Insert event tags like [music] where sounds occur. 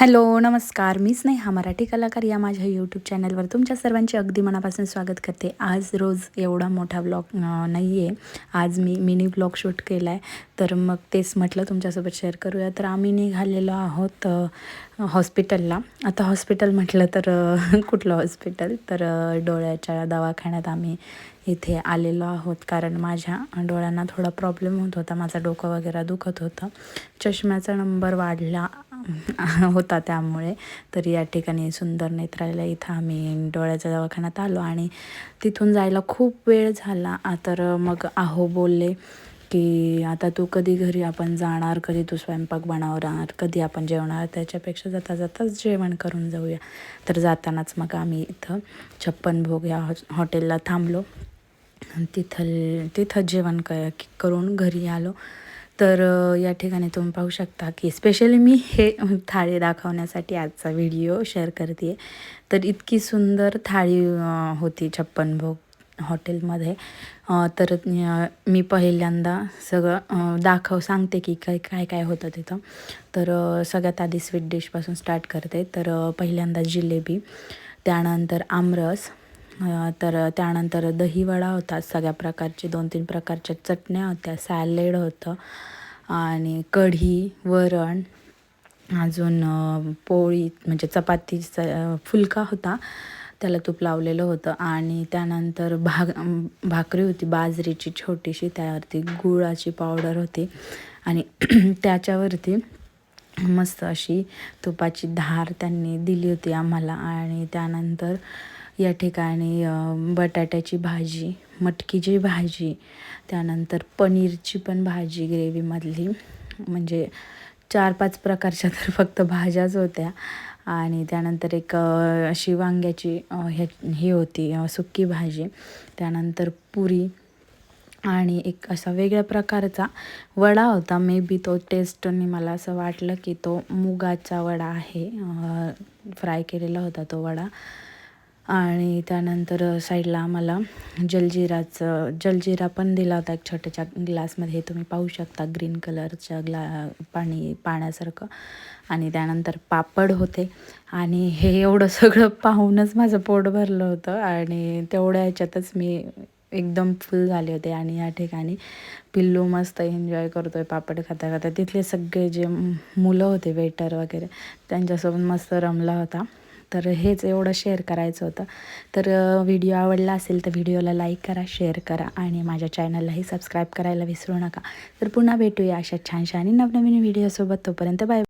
Hello नमस्कार. मी स्नेहा मराठी कलाकार या माझ्या यूट्यूब चॅनलवर तुमच्या सर्वांचे अगदी मनापासून स्वागत करते. आज रोज एवढा मोठा ब्लॉग नाही आहे आज मी मिनी ब्लॉग शूट केला आहे तर मग तेच म्हटलं तुमच्यासोबत शेअर करूया. तर आम्ही निघालेलो आहोत हॉस्पिटलला आता हॉस्पिटल म्हटलं तर कुठलं हॉस्पिटल तर डोळ्याच्या दवाखान्यात आम्ही इथे आलेलो आहोत. कारण माझ्या डोळ्यांना थोडा प्रॉब्लेम होत होता. माझा डोकं वगैरे दुखत होतं. चष्म्याचा नंबर वाढला. [laughs] होता त्यामुळे. तर या ठिकाणी सुंदर नेत्रालय इथं आम्ही डोळ्याच्या दवाखान्यात आलो आणि तिथून जायला खूप वेळ झाला. तर मग आहो बोलले की आता तू कधी घरी आपण जाणार? कधी तू स्वयंपाक बनवणार? कधी आपण जेवणार? त्याच्यापेक्षा जाता जाताच जेवण करून जाऊया. तर जातानाच मग आम्ही इथं छप्पन भोग या हॉ हॉटेलला थांबलो. तिथं तिथं जेवण क करून घरी आलो. तर या ठिकाणी तुम्ही पाहू शकता की स्पेशली मी हे थाळी दाखवण्यासाठी आजचा व्हिडिओ शेअर करते तर इतकी सुंदर थाळी होती छप्पन भोग हॉटेलमध्ये तर मी पहिल्यांदा सगळं दाखव सांगते की काय काय काय होतं तिथं. तर सगळ्यात आधी स्वीट डिशपासून स्टार्ट करते. तर पहिल्यांदा जिलेबी त्यानंतर आमरस तर त्यानंतर दहीवडा होता. सगळ्या प्रकारचे दोन तीन प्रकारच्या चटण्या होत्या. सॅलेड होतं. आणि कढी वरण अजून पोळी म्हणजे चपातीचा फुलका होता. त्याला तूप लावलेलं होतं. आणि त्यानंतर भाग भाकरी होती. बाजरीची छोटीशी त्यावरती गुळाची पावडर होती. आणि [clears throat] त्याच्यावरती मस्त अशी तुपाची धार त्यांनी दिली होती आम्हाला. आणि त्यानंतर या ठिकाणी बटाट्याची भाजी मटकीची भाजी त्यानंतर पनीरची पण भाजी ग्रेव्हीमधली. म्हणजे चार पाच प्रकारच्या तर फक्त भाज्याच होत्या. आणि त्यानंतर एक अशी वांग्याची हे ही होती सुक्की भाजी. त्यानंतर पुरी आणि एक असा वेगळ्या प्रकारचा वडा होता. मे बी तो टेस्टने मला असं वाटलं की तो मुगाचा वडा आहे. फ्राय केलेला होता तो वडा. आणि त्यानंतर साईडला आम्हाला जलजिराचं जलजिरा पण दिला होता एक छोट्याच्या ग्लासमध्ये. हे तुम्ही पाहू शकता ग्रीन कलरच्या ग्ला पाणी पाण्यासारखं. आणि त्यानंतर पापड होते. आणि हे एवढं सगळं पाहूनच माझं पोट भरलं होतं. आणि तेवढ्या ह्याच्यातच मी एकदम फुल झाले होते. आणि या ठिकाणी पिल्लू मस्त एन्जॉय करतोय पापड खाता खाता. तिथले सगळे जे मुलं होते वेटर वगैरे त्यांच्यासोबत मस्त रमला होता. तर हेच एवढं शेअर करायचं होतं. तर व्हिडिओ आवडला असेल तर व्हिडिओला लाईक करा शेअर करा आणि माझ्या चॅनललाही सबस्क्राईब करायला विसरू नका. तर पुन्हा भेटूया अशा छानशा आणि नवनवीन व्हिडिओसोबत तोपर्यंत बाय